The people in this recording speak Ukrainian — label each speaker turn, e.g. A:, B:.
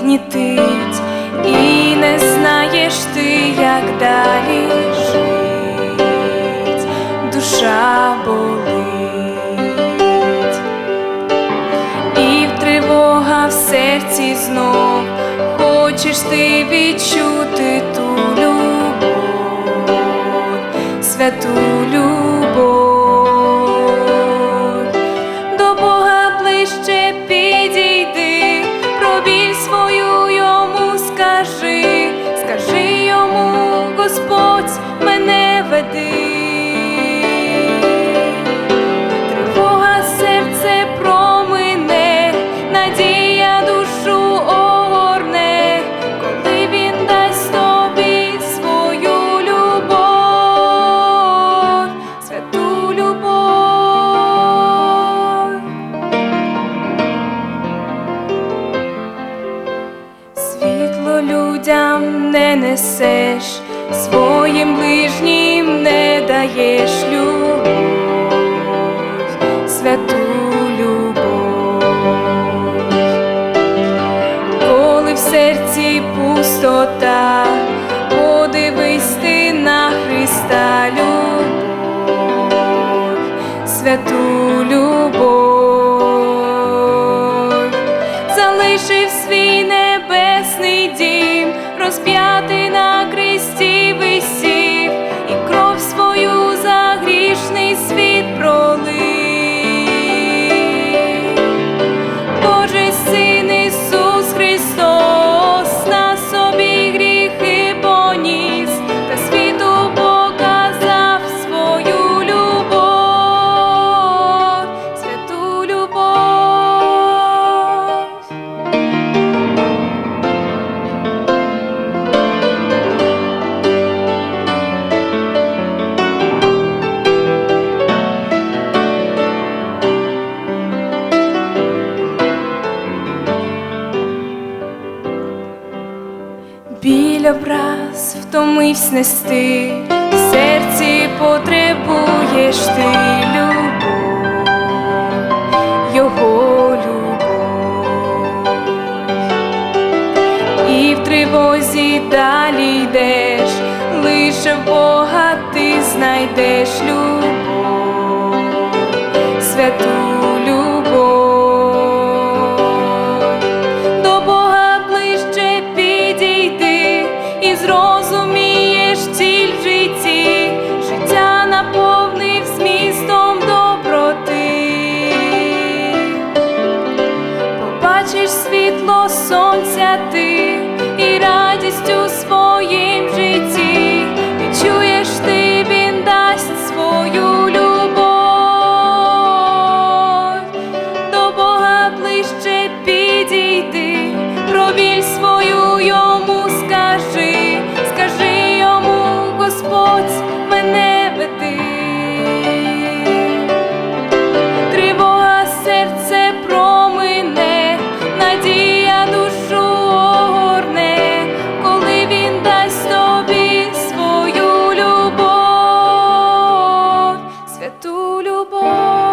A: гнітить, і не знаєш ти, як далі жить, душа болить, і в тривога в серці знов хочеш ти відчути ту любов, святу любов. Людям не несеш, своїм ближнім не даєш любов, святу любов, коли в серці пустота, подивись ти на Христа любов, святу любов. Залишив небесний дім, біль образ втомивсь нести, в серці потребуєш ти любов, його любов, і в тривозі далі йдеш, лише Бога ти знайдеш любов святу. orgulho bom.